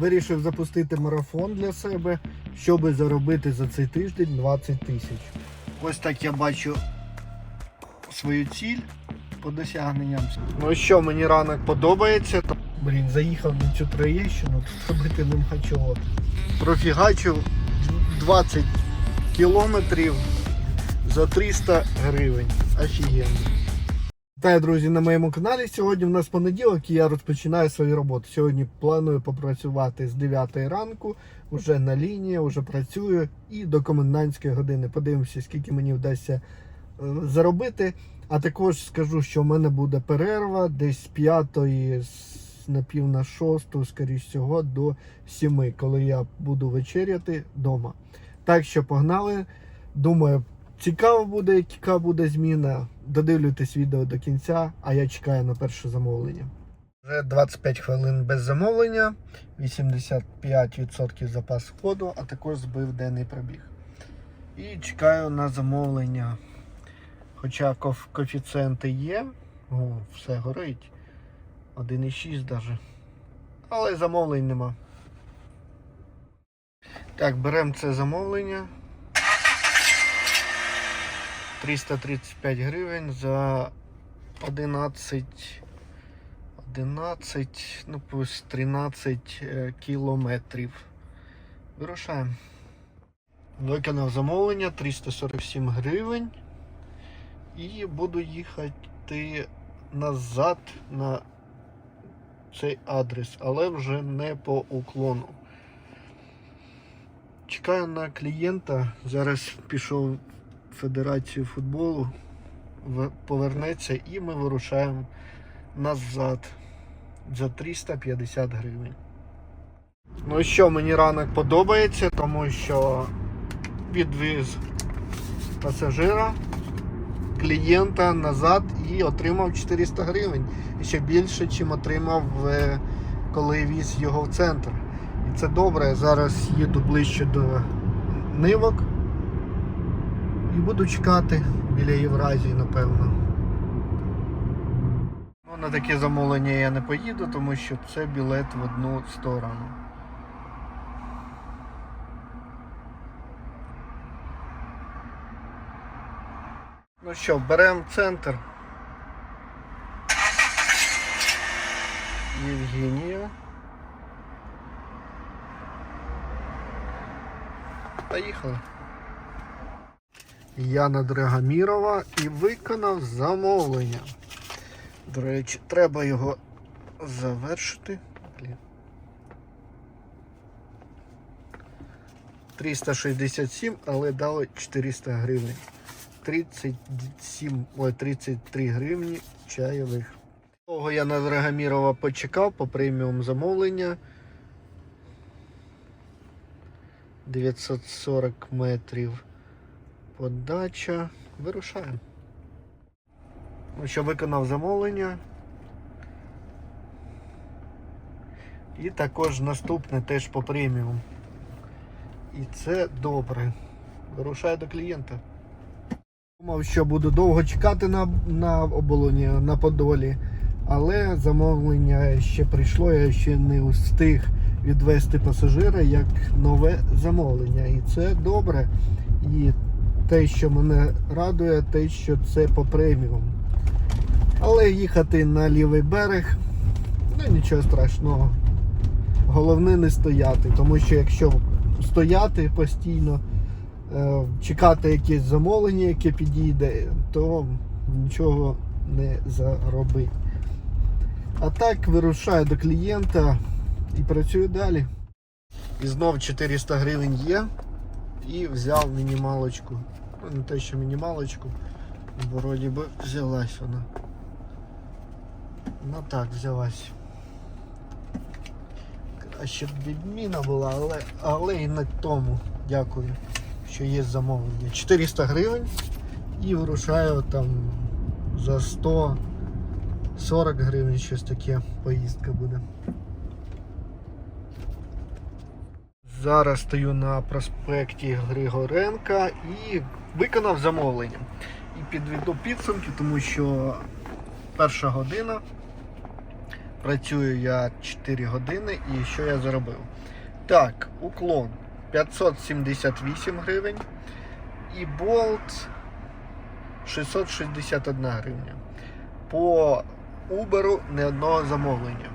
Вирішив запустити марафон для себе, щоб заробити за цей тиждень 20 тисяч. Ось так я бачу свою ціль по досягненням. Ну що, мені ранок подобається. Блін, заїхав на цю троєщину, робити нема чого. Профігачив 20 кілометрів за 300 гривень. Офігенно. Вітаю, друзі, на моєму каналі. Сьогодні в нас понеділок і я розпочинаю свою роботу. Сьогодні планую попрацювати з 9 ранку, вже на лінії, вже працюю і до комендантської години. Подивимося, скільки мені вдасться е, заробити. А також скажу, що в мене буде перерва десь з 5 на пів на 6, скоріш всього, до 7, коли я буду вечеряти вдома. Так що погнали. Думаю, цікаво буде, яка буде зміна. Додивлюйтесь відео до кінця, а я чекаю на перше замовлення. Вже 25 хвилин без замовлення, 85% запас ходу, а також збив денний пробіг. І чекаю на замовлення. Хоча коефіцієнти є, о, все горить. 1,6 даже. Але замовлень нема. Так, беремо це замовлення. 335 гривень за 11, 11, ну плюс 13 е, кілометрів. Вирушаємо. Виконав замовлення 347 гривень. І буду їхати назад на цей адрес, але вже не по уклону. Чекаю на клієнта. Зараз пішов Федерацію футболу, повернеться і ми вирушаємо назад за 350 гривень. Ну що, мені ранок подобається, тому що підвіз пасажира, клієнта назад і отримав 400 гривень. І ще більше, чим отримав, е, коли віз його в центр. І це добре. Зараз їду ближче до нивок. І буду чекати біля Євразії, напевно. Ну, на таке замовлення я не поїду, тому що це білет в одну сторону. Ну що, беремо центр. Євгенія. Поїхали. Яна Драгомірова і виконав замовлення. До речі, треба його завершити. 367, але дали 400 гривень. 37, ой, 33 гривні чайових. Того я на Драгомірова почекав по преміум замовлення. 940 метрів. Подача. Вирушаємо. Ну що, виконав замовлення. І також наступне теж по преміум. І це добре. Вирушаю до клієнта. Думав, що буду довго чекати на, на оболоні, на Подолі. Але замовлення ще прийшло, я ще не встиг відвести пасажира як нове замовлення. І це добре. І те, що мене радує, те, що це по преміум. Але їхати на лівий берег, ну нічого страшного. Головне не стояти, тому що якщо стояти постійно, е, чекати якесь замовлення, яке підійде, то нічого не заробить. А так вирушаю до клієнта і працюю далі. І знов 400 гривень є. І взяв мінімалочку. Не те, що мінімалочку. Вроді би взялась вона. Ну так, взялась. Краще б відміна була, але, але і на тому. Дякую, що є замовлення. 400 гривень і вирушаю там за 140 гривень щось таке поїздка буде. Зараз стою на проспекті Григоренка і виконав замовлення. І підведу підсумки, тому що перша година Працюю я 4 години і що я заробив? Так, уклон 578 гривень і болт 661 гривня. По Uber не одного замовлення.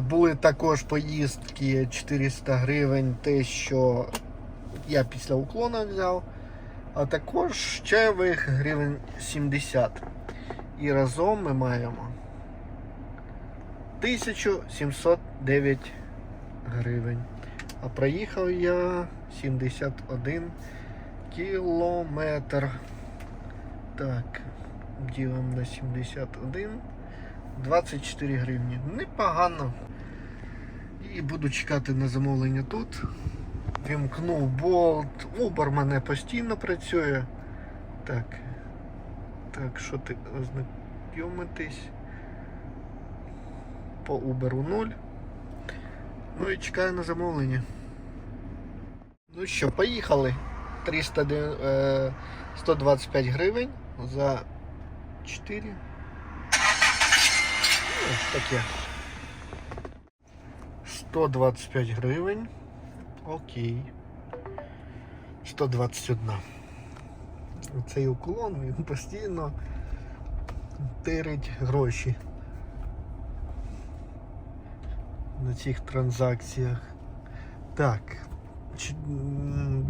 Були також поїздки 400 гривень, те, що я після уклона взяв, а також чайових гривень 70. І разом ми маємо 1709 гривень. А проїхав я 71 кілометр. Так, ділимо на 71. 24 гривні. Непогано. І буду чекати на замовлення тут. Вімкнув болт. Uber мене постійно працює. Так. Так, що ти ознайомитись? По Uber 0. Ну і чекаю на замовлення. Ну що, поїхали. 300, е, 125 гривень за 4. Ось таке. 125 гривень. Окей. 121. Цей уклон він постійно тирить гроші на цих транзакціях. Так.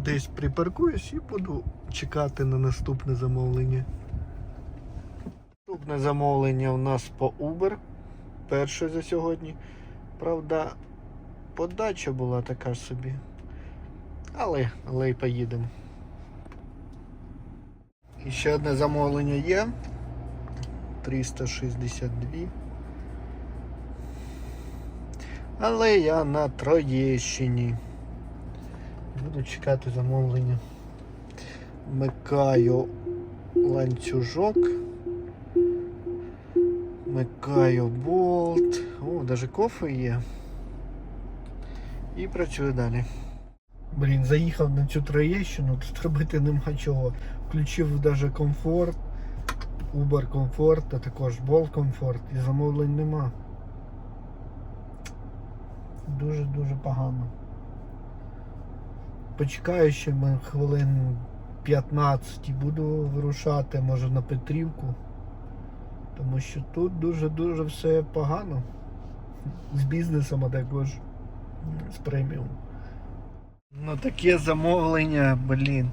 Десь припаркуюсь і буду чекати на наступне замовлення. Наступне замовлення у нас по Uber. Перше за сьогодні. Правда, подача була така собі. Але, але й поїдемо. І ще одне замовлення є. 362. Але я на Троєщині. Буду чекати замовлення. Вмикаю ланцюжок. Вмикаю болт. О, навіть кофе є. І працюю далі. Блін, заїхав на цю Троєщину, тут робити нема чого. Включив навіть комфорт, Uber комфорт, а також Bolt комфорт і замовлень нема. Дуже-дуже погано. Почекаю ще хвилин 15 і буду вирушати, може на Петрівку. Тому що тут дуже-дуже все погано. З бізнесом, а також з преміум. Ну таке замовлення, блін.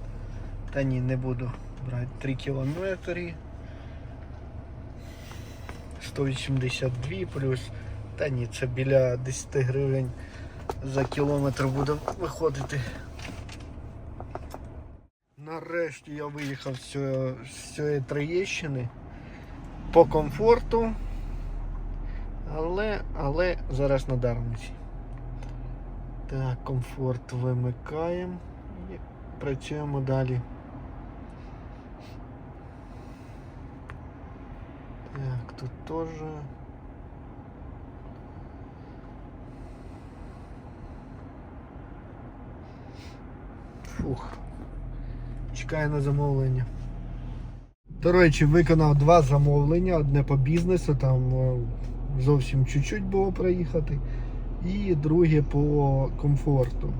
Та ні, не буду брати 3 кілометри. 182 плюс. Та ні, це біля 10 гривень за кілометр буде виходити. Нарешті я виїхав з цього- з цієї Троєщини по комфорту, але, але зараз на Дарниці. Так, комфорт вимикаємо і працюємо далі. Так, тут теж. Фух. Чекаю на замовлення. До речі, виконав два замовлення, одне по бізнесу, там е, зовсім чуть-чуть було проїхати. І друге по комфорту.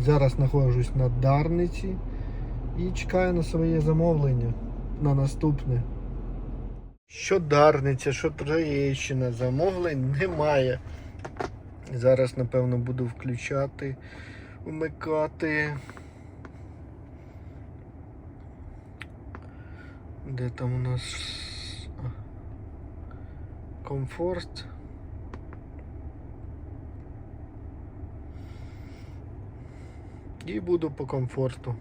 Зараз знаходжусь на Дарниці і чекаю на своє замовлення на наступне. Що Дарниця, що Троєщина, замовлень немає. Зараз, напевно, буду включати, вмикати. Де там у нас комфорт? І буду по комфорту.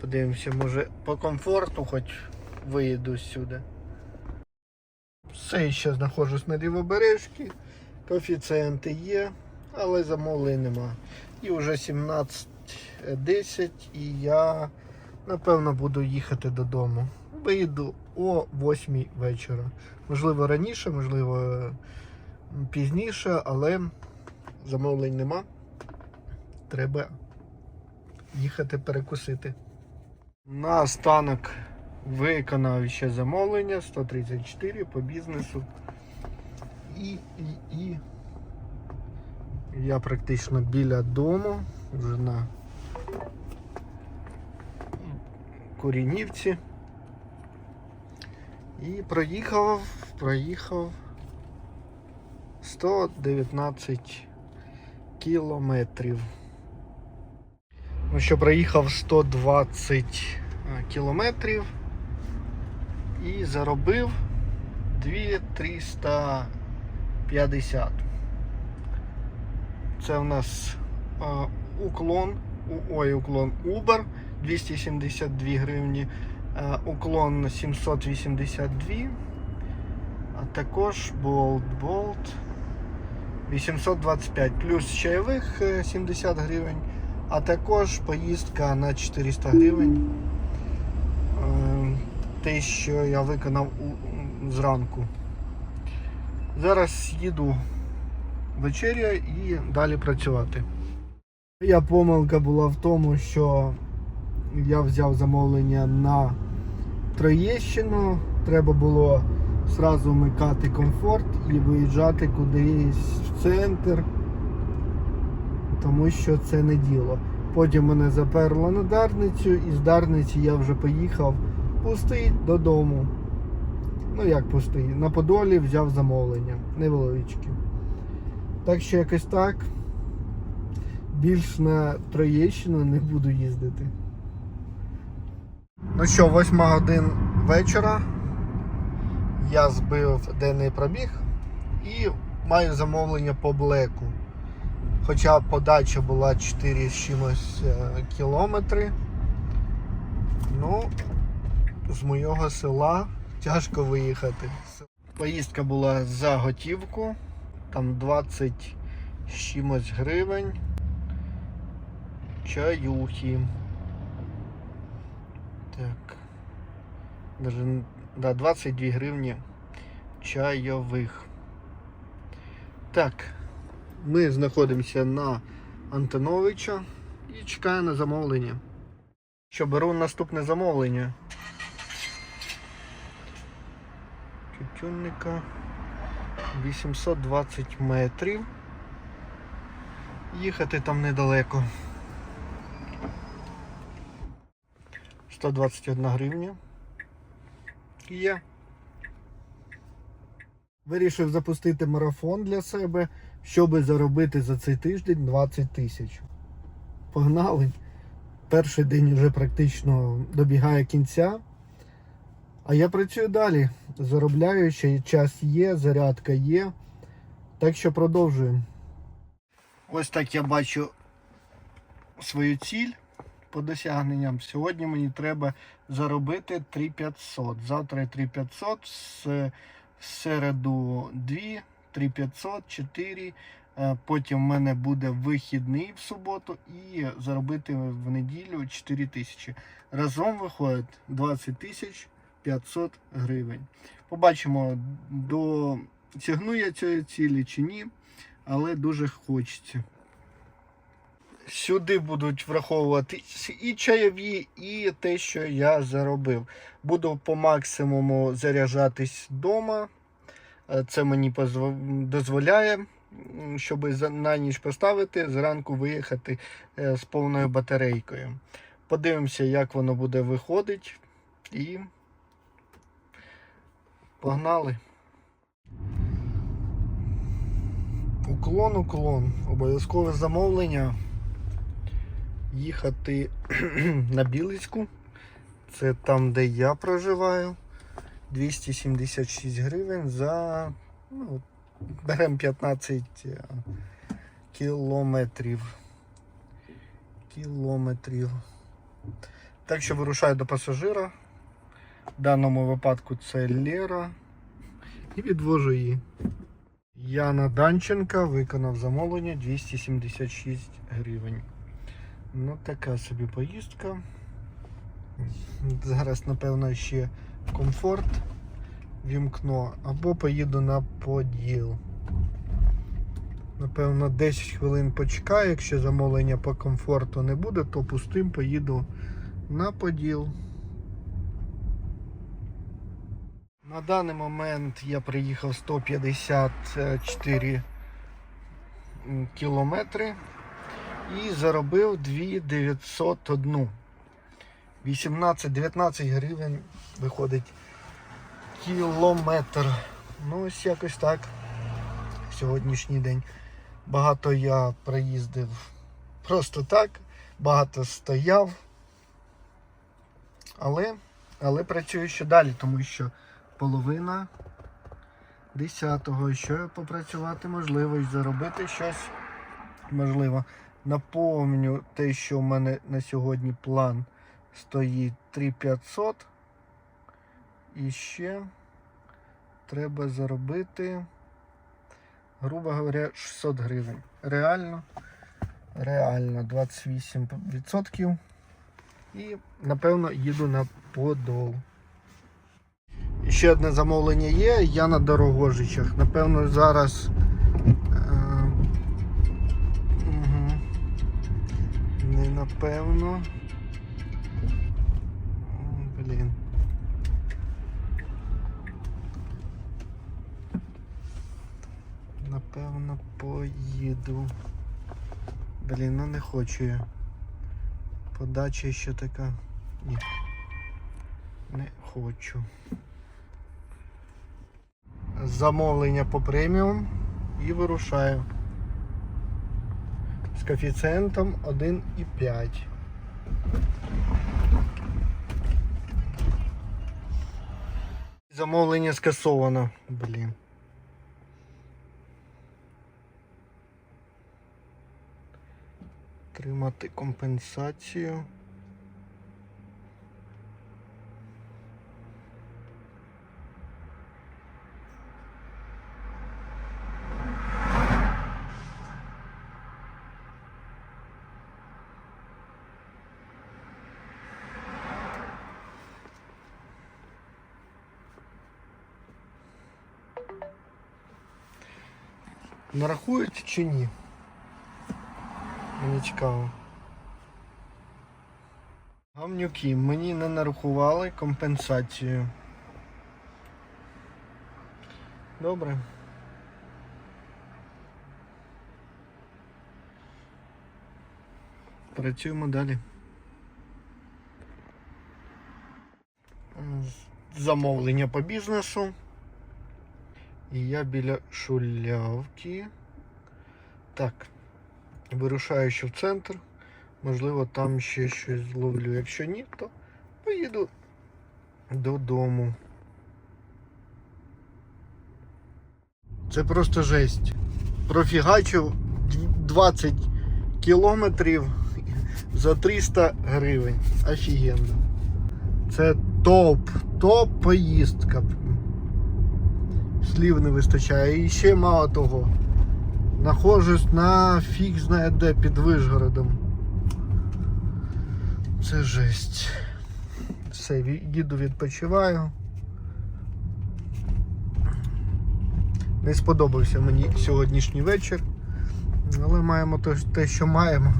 Подивимося, може по комфорту хоч виїду сюди. Все ще знаходжусь на лівобережці. Коефіцієнти є, але замовлень нема. І вже 17.10 і я напевно буду їхати додому. Виїду о 8 вечора. Можливо раніше, можливо пізніше, але замовлень нема. Треба їхати перекусити. На останок виконав ще замовлення 134 по бізнесу. І, і, і я практично біля дому, вже на Курінівці. І проїхав, проїхав 119 кілометрів. Ну що, проїхав 120 кілометрів і заробив 2350. Це у нас а, уклон, у- ой, уклон Uber 272 гривні, уклон 782, а також Bolt Bolt 825 плюс чайових е, 70 гривень, а також поїздка на 400 гривень. Е, Те, що я виконав зранку. Зараз їду вечеря і далі працювати. Я помилка була в тому, що я взяв замовлення на Троєщину. Треба було зразу вмикати комфорт і виїжджати кудись в центр, тому що це не діло. Потім мене заперло на Дарницю, і з Дарниці я вже поїхав пустий додому. Ну як пустий, на Подолі взяв замовлення невеличке. Так що якось так. Більш на Троєщину не буду їздити. Ну що, 8 годин вечора. Я збив денний пробіг і маю замовлення по блеку. Хоча подача була 4 з чимось е, кілометри. Ну, з моєго села тяжко виїхати. Поїздка була за готівку, там 20 з чимось гривень. Чаюхи. Так. Даже, да, 22 гривні чайових. Так, ми знаходимося на Антоновича і чекаю на замовлення. Що беру наступне замовлення. Тютюнника 820 метрів. Їхати там недалеко. 121 гривня. Є. Вирішив запустити марафон для себе, щоб заробити за цей тиждень 20 тисяч. Погнали. Перший день вже практично добігає кінця. А я працюю далі. Заробляю, ще час є, зарядка є. Так що продовжуємо. Ось так я бачу свою ціль по досягненням. Сьогодні мені треба заробити 3500. Завтра 3500, з середу 2, 3500, 4. Е, Потім в мене буде вихідний в суботу і заробити в неділю 4 тисячі. Разом виходить 20 тисяч 500 гривень. Побачимо, досягну я цієї цілі чи ні, але дуже хочеться. Сюди будуть враховувати і чайові, і те, що я заробив. Буду по максимуму заряджатись вдома. Е, Це мені дозволяє, щоб на ніч поставити, зранку виїхати е, з повною батарейкою. Подивимося, як воно буде виходити. І погнали. Уклон, уклон. Обов'язкове замовлення. Їхати на Білицьку. Це там, де я проживаю. 276 гривень за ну, беремо 15 е, кілометрів. Кілометрів. Так що вирушаю до пасажира. В даному випадку це Лера. І відвожу її. Яна Данченка виконав замовлення 276 гривень. Ну, така собі поїздка. Зараз, напевно, ще комфорт вімкно, або поїду на поділ. Напевно, 10 хвилин почекаю. Якщо замовлення по комфорту не буде, то пустим поїду на поділ. На даний момент я приїхав 154 кілометри і заробив 2901. 18-19 гривень виходить кілометр. Ну, ось якось так. Сьогоднішній день. Багато я проїздив просто так, багато стояв. Але, але працюю ще далі, тому що половина десятого, що попрацювати можливо заробити щось можливо. Наповню те, що в мене на сьогодні план стоїть 3500. І ще треба заробити, грубо говоря, 600 гривень. Реально, реально 28%. І напевно їду на подол. Ще одне замовлення є, я на Дорогожичах. Напевно, зараз. Напевно. Блін. Напевно, поїду. Блін, ну не хочу я. Подача ще така. Ні. Не хочу. Замовлення по преміум і вирушаю. З коефіцієнтом 1,5. Замовлення скасовано. Блін. Тримати компенсацію. Нарахують чи ні? Мені цікаво. Гамнюки, мені не нарахували компенсацію. Добре. Працюємо далі. Замовлення по бізнесу. І я біля шулявки. Так. Вирушаю ще в центр. Можливо, там ще щось зловлю. Якщо ні, то поїду додому. Це просто жесть. Профігачив 20 кілометрів за 300 гривень. Офігенно. Це топ, топ поїздка. Слів не вистачає. І ще мало того. Нахожусь на фіг знає де під Вишгородом. Це жесть. Все, їду відпочиваю. Не сподобався мені сьогоднішній вечір, але маємо те, що маємо.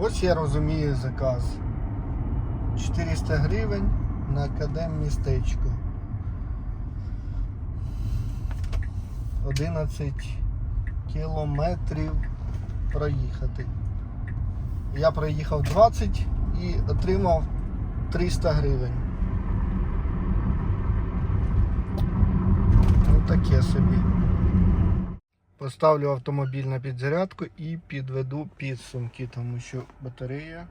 Ось я розумію заказ. 400 гривень на академ містечко. 11 кілометрів проїхати. Я проїхав 20 і отримав 300 гривень. Ну таке собі. Поставлю автомобіль на підзарядку і підведу підсумки, тому що батарея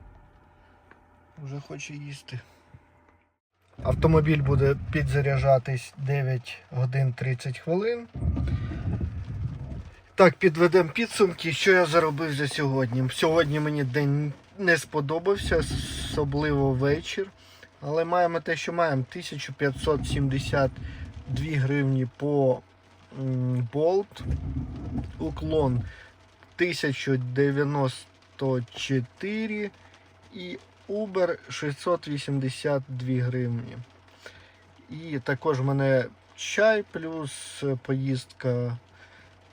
вже хоче їсти. Автомобіль буде підзаряджатись 9 годин 30 хвилин. Так, підведемо підсумки, що я заробив за сьогодні. Сьогодні мені день не сподобався, особливо вечір. Але маємо те, що маємо. 1572 гривні по болт. Уклон 1094 і Uber 682 гривні. І також в мене чай плюс поїздка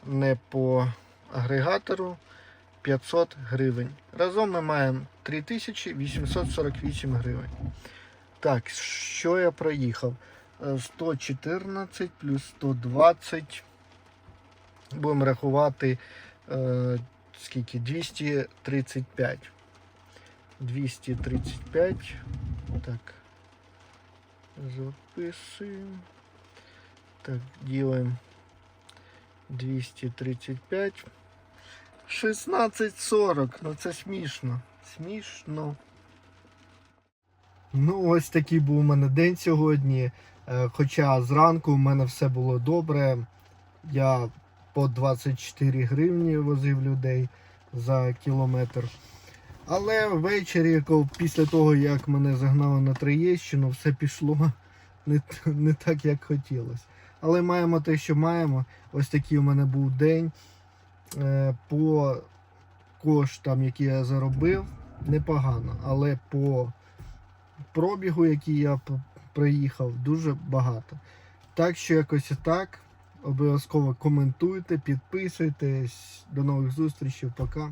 не по агрегатору 500 гривень. Разом ми маємо 3848 гривень. Так, що я проїхав? Е, 114 плюс 120. Будемо рахувати е, скільки? 235. 235. Так. Записуємо. Так, делаем 235. 16.40. Ну це смішно. Смішно. Ну, ось такий був у мене день сьогодні. Е, Хоча зранку в мене все було добре. Я по 24 гривні возив людей за кілометр. Але ввечері, після того, як мене загнали на Троєщину, все пішло не, не так, як хотілося. Але маємо те, що маємо. Ось такий у мене був день. Е, По коштам, які я заробив, непогано. Але по пробігу, який я п- проїхав, дуже багато. Так що якось так. Обов'язково коментуйте, підписуйтесь. До нових зустрічей. Пока.